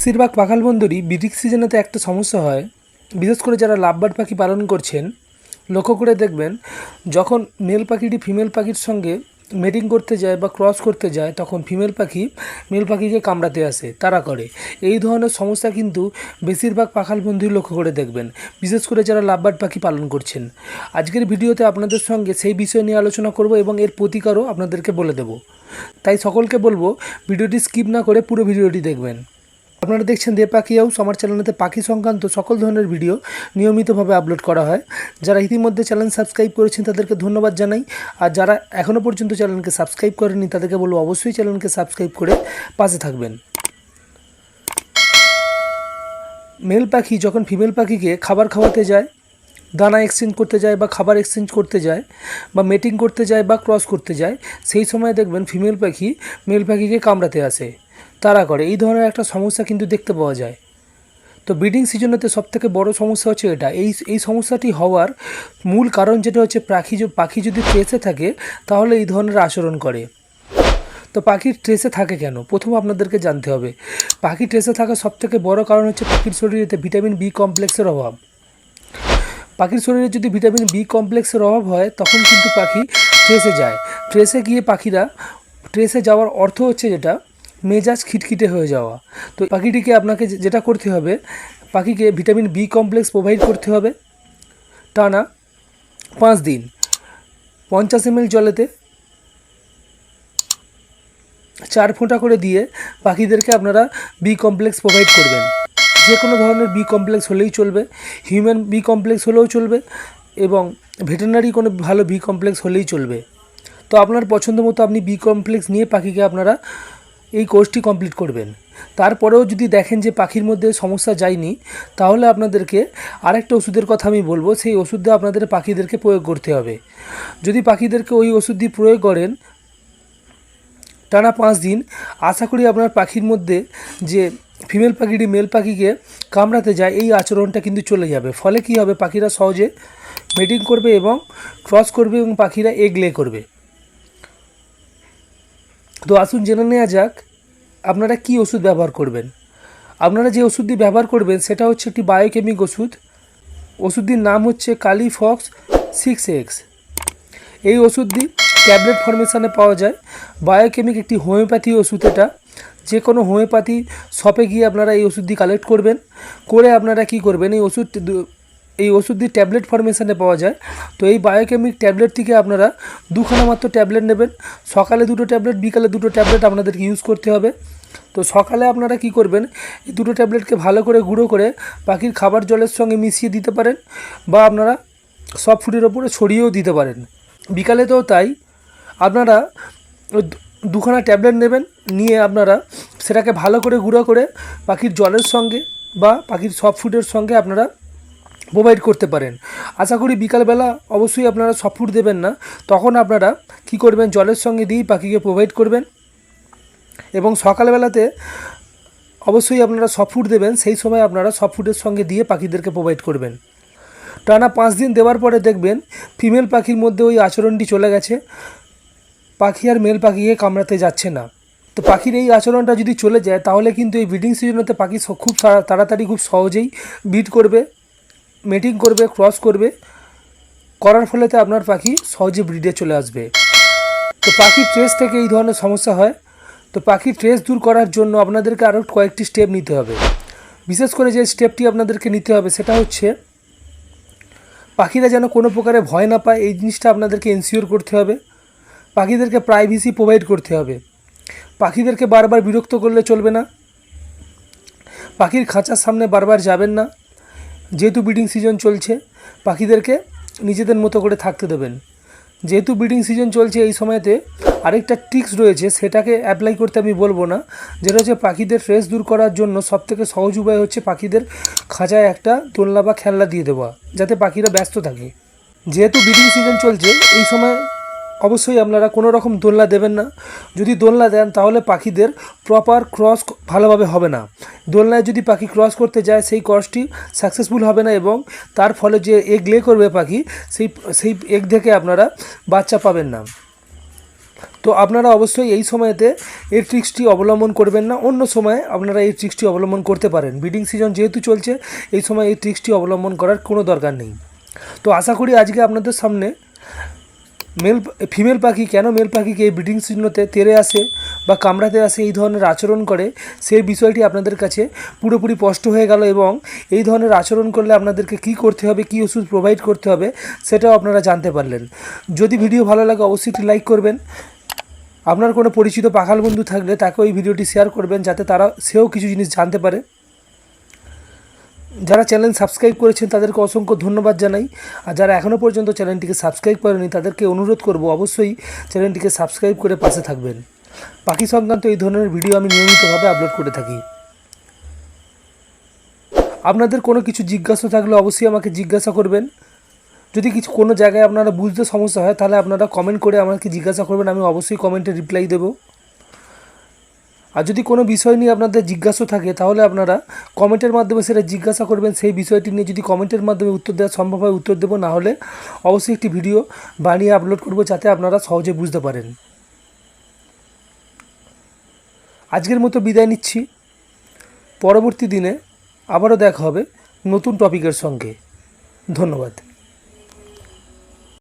বেশিরভাগ পাখাল বন্দরই ব্রিডিং সিজনেতে একটা সমস্যা হয়। বিশেষ করে যারা লাভবার্ড পাখি পালন করছেন, লক্ষ্য করে দেখবেন, যখন মেল পাখিটি ফিমেল পাখির সঙ্গে মেটিং করতে যায় বা ক্রস করতে যায়, তখন ফিমেল পাখি মেল পাখিকে কামড়াতে আসে তারা করে। এই ধরনের সমস্যা কিন্তু বেশিরভাগ পাখাল বন্ধুই লক্ষ্য করে দেখবেন, বিশেষ করে যারা লাভবার্ড পাখি পালন করছেন। আজকের ভিডিওতে আপনাদের সঙ্গে সেই বিষয় নিয়ে আলোচনা করব এবং এর প্রতিকারও আপনাদেরকে বলে দেব। তাই সকলকে বলব, ভিডিওটি স্কিপ না করে পুরো ভিডিওটি দেখবেন। আপনারা দেখছেন দে পাখি হাউস, আমার চ্যানেলেতে পাখি সংক্রান্ত সকল ধরনের ভিডিও নিয়মিতভাবে আপলোড করা হয়। যারা ইতিমধ্যে চ্যানেল সাবস্ক্রাইব করেছেন, তাদেরকে ধন্যবাদ জানাই। আর যারা এখনও পর্যন্ত চ্যানেলকে সাবস্ক্রাইব করেনি তাদেরকে বলব অবশ্যই চ্যানেলকে সাবস্ক্রাইব করে পাশে থাকবেন। মেল পাখি যখন ফিমেল পাখিকে খাবার খাওয়াতে যায়, দানা এক্সচেঞ্জ করতে যায় বা খাবার এক্সচেঞ্জ করতে যায় বা মেটিং করতে যায় বা ক্রস করতে যায়, সেই সময় দেখবেন ফিমেল পাখি, মেল পাখিকে কামড়াতে আসে। তারা করে। এই ধরনের একটা সমস্যা কিন্তু দেখতে পাওয়া যায়। তো ব্রিডিং সিজনেতে সবথেকে বড় সমস্যা হচ্ছে এটা। এই এই সমস্যাটি হওয়ার মূল কারণ যেটা হচ্ছে পাখি পাখি যদি ট্রেসে থাকে, তাহলে এই ধরনের আচরণ করে। তো পাখির ট্রেসে থাকে কেন? প্রথম আপনাদেরকে জানতে হবে। পাখি ট্রেসে থাকার সবথেকে বড় কারণ হচ্ছে পাখির শরীরেতে ভিটামিন বি কমপ্লেক্সের অভাব। পাখির শরীরে যদি ভিটামিন বি কমপ্লেক্সের অভাব হয়, তখন কিন্তু পাখি ট্রেসে যায়। ট্রেসে গিয়ে পাখিরা ট্রেসে যাওয়ার অর্থ হচ্ছে যেটা মেজাজ খিটখিটে হয়ে যাওয়া। তো পাখিটিকে আপনাকে যেটা করতে হবে, পাখিকে ভিটামিন বি কমপ্লেক্স প্রোভাইড করতে হবে। টানা পাঁচ দিন। পঞ্চাশ এম জলেতে চার ফোঁটা করে দিয়ে পাখিদেরকে আপনারা বি কমপ্লেক্স প্রোভাইড করবেন। যে কোনো ধরনের বি কমপ্লেক্স হলেই চলবে। হিউম্যান বি কমপ্লেক্স হলেও চলবে এবং ভেটেরিনারি কোনো ভালো বি কমপ্লেক্স হলেই চলবে। তো আপনার পছন্দ মতো আপনি বি কমপ্লেক্স নিয়ে পাখিকে আপনারা এই কোর্সটি কমপ্লিট করবেন। তারপরেও যদি দেখেন যে পাখির মধ্যে সমস্যা যায়নি, তাহলে আপনাদেরকে আরেকটা ওষুধের কথা আমি বলব, সেই ওষুধটা আপনাদের পাখিদেরকে প্রয়োগ করতে হবে। যদি পাখিদেরকে ওই ওষুধটি প্রয়োগ করেন টানা পাঁচ দিন, আশা করি আপনার পাখির মধ্যে যে ফিমেল পাখিটি, মেল পাখিকে কামড়াতে যায়, এই আচরণটা কিন্তু চলে যাবে। ফলে কি হবে? পাখিরা সহজে মেটিং করবে এবং ক্রস করবে এবং পাখিরা এগ লে করবে। তো আসুন জেনে নেওয়া যাক, আপনারা কি ওষুধ ব্যবহার করবেন? আপনারা যে ওষুধটি ব্যবহার করবেন, সেটা হচ্ছে একটি বায়োকেমিক ওষুধ। ওষুধটির নাম হচ্ছে কালিফক্স সিক্স এক্স এই ওষুধটি ট্যাবলেট ফরমেশনে পাওয়া যায়। বায়োকেমিক একটি হোমিওপ্যাথি ওষুধ এটা। যে কোনো হোমিওপ্যাথি শপে গিয়ে আপনারা এই ওষুধটি কালেক্ট করবেন। করে আপনারা কি করবেন, এই ওষুধ এই ওষুধটি ট্যাবলেট ফরমেশনে পাওয়া যায়। তো এই বায়োকেমিক ট্যাবলেট থেকে আপনারা দুখানা মাত্র ট্যাবলেট নেবেন। সকালে দুটো ট্যাবলেট বিকালে দুটো ট্যাবলেট আপনাদেরকে ইউজ করতে হবে। তো সকালে আপনারা কি করবেন, এই দুটো ট্যাবলেটকে ভালো করে গুঁড়ো করে পাখির খাবার জলের সঙ্গে মিশিয়ে দিতে পারেন বা আপনারা সব ফুডের ওপরে ছড়িয়েও দিতে পারেন। বিকালে তো তাই, আপনারা দুখানা ট্যাবলেট নেবেন, নিয়ে আপনারা সেটাকে ভালো করে গুঁড়ো করে পাখির জলের সঙ্গে বা পাখির সব ফুডের সঙ্গে আপনারা প্রোভাইড করতে পারেন। আশা করি বিকালবেলা অবশ্যই আপনারা সব ফুড দেবেন না। তখন আপনারা কি করবেন? জলের সঙ্গে দিয়েই পাখিকে প্রোভাইড করবেন। এবং সকালবেলাতে অবশ্যই আপনারা সব ফুড দেবেন। সেই সময় আপনারা সব ফুডের সঙ্গে দিয়ে পাখিদেরকে প্রোভাইড করবেন। টানা পাঁচ দিন দেওয়ার পরে দেখবেন ফিমেল পাখির মধ্যে ওই আচরণটি চলে গেছে। পাখি আর মেল পাখিকে কামড়াতে যাচ্ছে না। তো পাখির এই আচরণটা যদি চলে যায়, তাহলে কিন্তু এই ব্রিডিং সিজনেতে পাখি খুব তাড়াতাড়ি, খুব সহজেই ব্রিড করবে। মেটিং করবে ক্রস করবে, করার ফলেতে আপনার পাখি সহজে ব্রিডে চলে আসবে। তো পাখির ট্রেস থেকে এই ধরনের সমস্যা হয়। তো পাখির ট্রেস দূর করার জন্য আপনাদেরকে আরও কয়েকটি স্টেপ নিতে হবে। বিশেষ করে যে স্টেপটি আপনাদেরকে নিতে হবে, সেটা হচ্ছে পাখিরা যেন কোনো প্রকারে ভয় না পায়, এই জিনিসটা আপনাদেরকে এনশিওর করতে হবে। পাখিদেরকে প্রাইভেসি প্রোভাইড করতে হবে। পাখিদেরকে বারবার বিরক্ত করলে চলবে না। পাখির খাঁচার সামনে বারবার যাবেন না। যেহেতু ব্রিডিং সিজন চলছে, পাখিদেরকে নিজেদের মতো করে থাকতে দেবেন। যেহেতু ব্রিডিং সিজন চলছে এই সময়তে, আরেকটা ট্রিক্স রয়েছে, সেটাকে অ্যাপ্লাই করতে আমি বলব না। যেটা হচ্ছে পাখিদের ফ্রেশ দূর করার জন্য সবথেকে সহজ উপায় হচ্ছে পাখিদের খাঁচায় একটা দোলনা বা খেলনা দিয়ে দেওয়া, যাতে পাখিরা ব্যস্ত থাকে। যেহেতু ব্রিডিং সিজন চলছে, এই সময় অবশ্যই আপনারা কোনো রকম দোলনা দেবেন না। যদি দোলনা দেন, তাহলে পাখিদের প্রপার ক্রস ভালোভাবে হবে না। দোলনায় যদি পাখি ক্রস করতে যায়, সেই ক্রসটি সাকসেসফুল হবে না এবং তার ফলে যে এগ লে করবে পাখি, সেই সেই এগ থেকে আপনারা বাচ্চা পাবেন না। তো আপনারা অবশ্যই এই সময়তে এই ট্রিক্সটি অবলম্বন করবেন না। অন্য সময়ে আপনারা এই ট্রিক্সটি অবলম্বন করতে পারেন। ব্রিডিং সিজন যেহেতু চলছে, এই সময় এই ট্রিক্সটি অবলম্বন করার কোনো দরকার নেই। তো আশা করি আজকে আপনাদের সামনে মেল, ফিমেল পাখি কেন মেল পাখিকে এই ব্রিডিং সিজনতে তেড়ে আসে বা কামড়াতে আসে এই ধরনের আচরণ করে সেই বিষয়টি আপনাদের কাছে পুরোপুরি স্পষ্ট হয়ে গেল এবং এই ধরনের আচরণ করলে আপনাদেরকে কি করতে হবে, কি ওষুধ প্রোভাইড করতে হবে সেটাও আপনারা জানতে পারলেন। যদি ভিডিও ভালো লাগে অবশ্যই লাইক করবেন। আপনার কোনো পরিচিত পাখাল বন্ধু থাকলে তাকে ওই ভিডিওটি শেয়ার করবেন যাতে তারা সেও কিছু জিনিস জানতে পারে। যারা চ্যানেল সাবস্ক্রাইব করেছেন, তাদেরকে অসংখ্য ধন্যবাদ জানাই। আর যারা এখনও পর্যন্ত চ্যানেলটিকে সাবস্ক্রাইব করেনি, তাদেরকে অনুরোধ করব অবশ্যই চ্যানেলটিকে সাবস্ক্রাইব করে পাশে থাকবেন। পাখি সংক্রান্ত এই ধরনের ভিডিও আমি নিয়মিতভাবে আপলোড করে থাকি। আপনাদের কোনো কিছু জিজ্ঞাসা থাকলে অবশ্যই আমাকে জিজ্ঞাসা করবেন। যদি কিছু, কোনো জায়গায় আপনারা বুঝতে সমস্যা হয়, তাহলে আপনারা কমেন্ট করে আমাকে জিজ্ঞাসা করবেন, আমি অবশ্যই কমেন্টে রিপ্লাই দেবো। আর যদি কোনো বিষয় নিয়ে আপনাদের জিজ্ঞাসা থাকে, তাহলে আপনারা কমেন্টের মাধ্যমে সেটা জিজ্ঞাসা করবেন। সেই বিষয়টি নিয়ে যদি কমেন্টের মাধ্যমে উত্তর দেওয়া সম্ভব হয়, উত্তর দেবো। না হলে অবশ্যই একটি ভিডিও বানিয়ে আপলোড করব, যাতে আপনারা সহজে বুঝতে পারেন। আজকের মতো বিদায় নিচ্ছি। পরবর্তী দিনে আবারও দেখা হবে নতুন টপিকের সঙ্গে। ধন্যবাদ।